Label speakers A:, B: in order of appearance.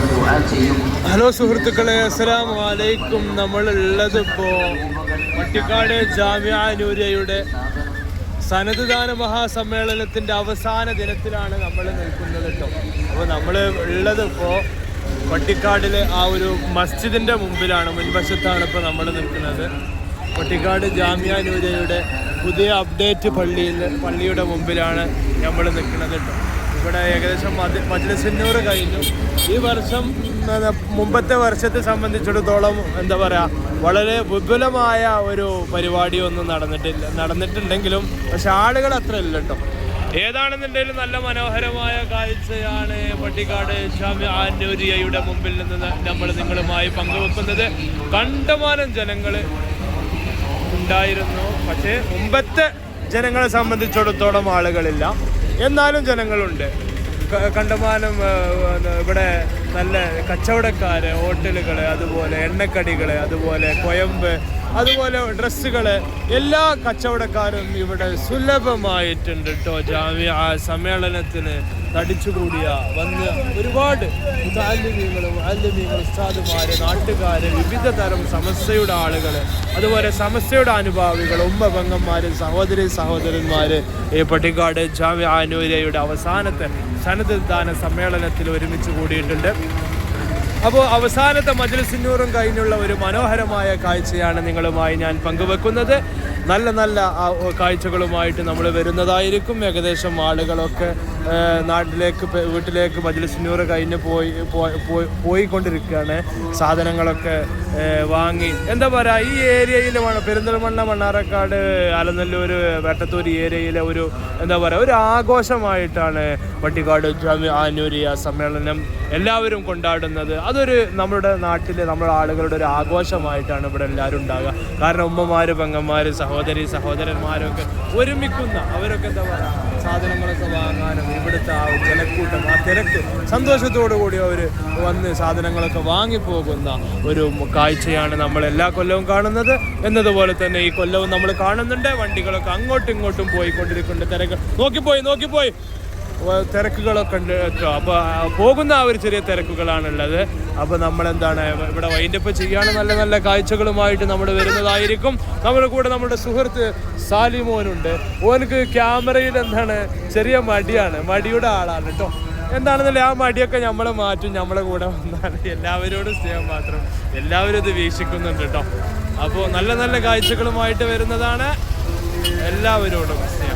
A: Hello സുഹൃത്തുക്കളെ അസ്സലാം വലൈക്കും നമ്മൾ ഉള്ളത് ഇപ്പോൾ പട്ടിക്കാട് ജാമ്യ നൂര്യയുടെ സനദ്ദാന മഹാസമ്മേളനത്തിന്റെ അവസാന ദിനത്തിലാണ് നമ്മൾ നിൽക്കുന്നത് കേട്ടോ. അപ്പോൾ നമ്മൾ ഉള്ളത് ഇപ്പോൾ പട്ടിക്കാടിലെ ആ ഒരു മസ്ജിദിന്റെ മുമ്പിലാണ് മുൻവശത്താണ് ഇപ്പോൾ നമ്മൾ നിൽക്കുന്നത്. പട്ടിക്കാട് ജാമ്യ പുതിയ അപ്ഡേറ്റ് പള്ളിയിൽ പള്ളിയുടെ മുമ്പിലാണ് നമ്മൾ നിൽക്കുന്നത് കേട്ടോ. ഇവിടെ ഏകദേശം മജ്ലിസിന്നൂറ് കഴിഞ്ഞു. ഈ വർഷം മുമ്പത്തെ വർഷത്തെ സംബന്ധിച്ചിടത്തോളം എന്താ പറയുക വളരെ വിപുലമായ ഒരു പരിപാടി ഒന്നും നടന്നിട്ടില്ല നടന്നിട്ടുണ്ടെങ്കിലും പക്ഷെ ആളുകൾ അത്ര ഇല്ല കേട്ടോ ഏതാണെന്നുണ്ടെങ്കിലും നല്ല മനോഹരമായ കാഴ്ചയാണ് പട്ടിക്കാട് ഷാമി ആനൂരിയയുടെ മുമ്പിൽ നിന്ന് നമ്മൾ നിങ്ങളുമായി പങ്കുവെക്കുന്നത്. കണ്ടമാനം ജനങ്ങൾ ഉണ്ടായിരുന്നു. പക്ഷേ മുമ്പത്തെ ജനങ്ങളെ സംബന്ധിച്ചിടത്തോളം ആളുകളില്ല. എന്നാലും ജനങ്ങളുണ്ട്. കണ്ടമാനം ഇവിടെ നല്ല കച്ചവടക്കാര് ഹോട്ടലുകൾ അതുപോലെ എണ്ണക്കടികൾ അതുപോലെ കൊയമ്പ് അതുപോലെ ഡ്രസ്സുകൾ എല്ലാ കച്ചവടക്കാരും ഇവിടെ സുലഭമായിട്ടുണ്ട് കേട്ടോ ജാമ്യ സമ്മേളനത്തിന് തടിച്ചുകൂടിയ വന്ന് ഒരുപാട് മുതാലിമീങ്ങളും അല്ലിമീങ്ങൾ ഉസ്താദുമാര് നാട്ടുകാര് വിവിധ തരം സമസ്യയുടെ ആളുകൾ അതുപോലെ സമസ്യയുടെ അനുഭാവികൾ ഉമ്മ പെങ്ങന്മാര് സഹോദരി സഹോദരന്മാര് ഈ പട്ടിക്കാട് ജാമ്യ ആനൂരയുടെ അവസാനത്തെ സന്നദ്ധദാന സമ്മേളനത്തിൽ ഒരുമിച്ച് കൂടിയിട്ടുണ്ട്. അപ്പോൾ അവസാനത്തെ മജ്ലിസിന്നൂറും കഴിഞ്ഞുള്ള ഒരു മനോഹരമായ കാഴ്ചയാണ് നിങ്ങളുമായി ഞാൻ പങ്കുവെക്കുന്നത്. നല്ല നല്ല കാഴ്ചകളുമായിട്ട് നമ്മൾ വരുന്നതായിരിക്കും. ഏകദേശം ആളുകളൊക്കെ നാട്ടിലേക്ക് വീട്ടിലേക്ക് മജ്ലിസിന്നൂറ് കഴിഞ്ഞ് പോയി പോയി- പോയി- പോയിക്കൊണ്ടിരിക്കുകയാണ്. സാധനങ്ങളൊക്കെ വാങ്ങി. എന്താ പറയുക ഈ ഏരിയയിൽ പെരിന്തൽമണ്ണ മണ്ണാറക്കാട് അലനല്ലൂർ വെട്ടത്തൂർ ഏരിയയിലെ ഒരു എന്താ പറയുക ഒരു ആഘോഷമായിട്ടാണ് പട്ടിക്കാട് ജാമ്യ ആനൂരിയ സമ്മേളനം എല്ലാവരും കൊണ്ടാടുന്നത്. അതൊരു നമ്മുടെ നാട്ടിലെ നമ്മുടെ ആളുകളുടെ ഒരു ആഘോഷമായിട്ടാണ് ഇവിടെ എല്ലാവരും ഉണ്ടാകുക കാരണം ഉമ്മമാർ പെങ്ങന്മാർ സഹോദരി സഹോദരന്മാരൊക്കെ ഒരുമിക്കുന്ന അവരൊക്കെ എന്താ പറയുക സാധനങ്ങളൊക്കെ വാങ്ങാനും ഇവിടുത്തെ ആ ജനക്കൂട്ടം ആ തിരക്ക് സന്തോഷത്തോടു കൂടി അവർ വന്ന് സാധനങ്ങളൊക്കെ വാങ്ങിപ്പോകുന്ന ഒരു കാഴ്ചയാണ് നമ്മൾ എല്ലാ കൊല്ലവും കാണുന്നത്. എന്നതുപോലെ തന്നെ ഈ കൊല്ലവും നമ്മൾ കാണുന്നുണ്ട്. വണ്ടികളൊക്കെ അങ്ങോട്ടും ഇങ്ങോട്ടും പോയിക്കൊണ്ടിരിക്കുന്നുണ്ട്. തിരക്ക്. നോക്കിപ്പോയി നോക്കിപ്പോയി. തിരക്കുകളൊക്കെ ഉണ്ട്. കേട്ടോ അപ്പോൾ പോകുന്ന ആ ഒരു ചെറിയ തിരക്കുകളാണുള്ളത്. അപ്പോൾ നമ്മൾ എന്താണ് ഇവിടെ വൈൻഡപ്പ് ചെയ്യാണ് നല്ല നല്ല കാഴ്ചകളുമായിട്ട് നമ്മൾ വരുന്നതായിരിക്കും. നമ്മുടെ കൂടെ നമ്മുടെ സുഹൃത്ത് സാലിമോനുണ്ട്. ഓനക്ക് ക്യാമറയിൽ എന്താണ് ചെറിയ മടിയാണ്. മടിയുടെ ആളാണ് കേട്ടോ. എന്താണെന്നല്ലേ ആ മടിയൊക്കെ നമ്മളെ മാറ്റും. നമ്മളെ കൂടെ വന്നാണ് എല്ലാവരോടും സ്നേഹം മാത്രം. എല്ലാവരും ഇത് വീക്ഷിക്കുന്നുണ്ട് കേട്ടോ. അപ്പോൾ നല്ല നല്ല കാഴ്ചകളുമായിട്ട് വരുന്നതാണ്. എല്ലാവരോടും സ്നേഹം.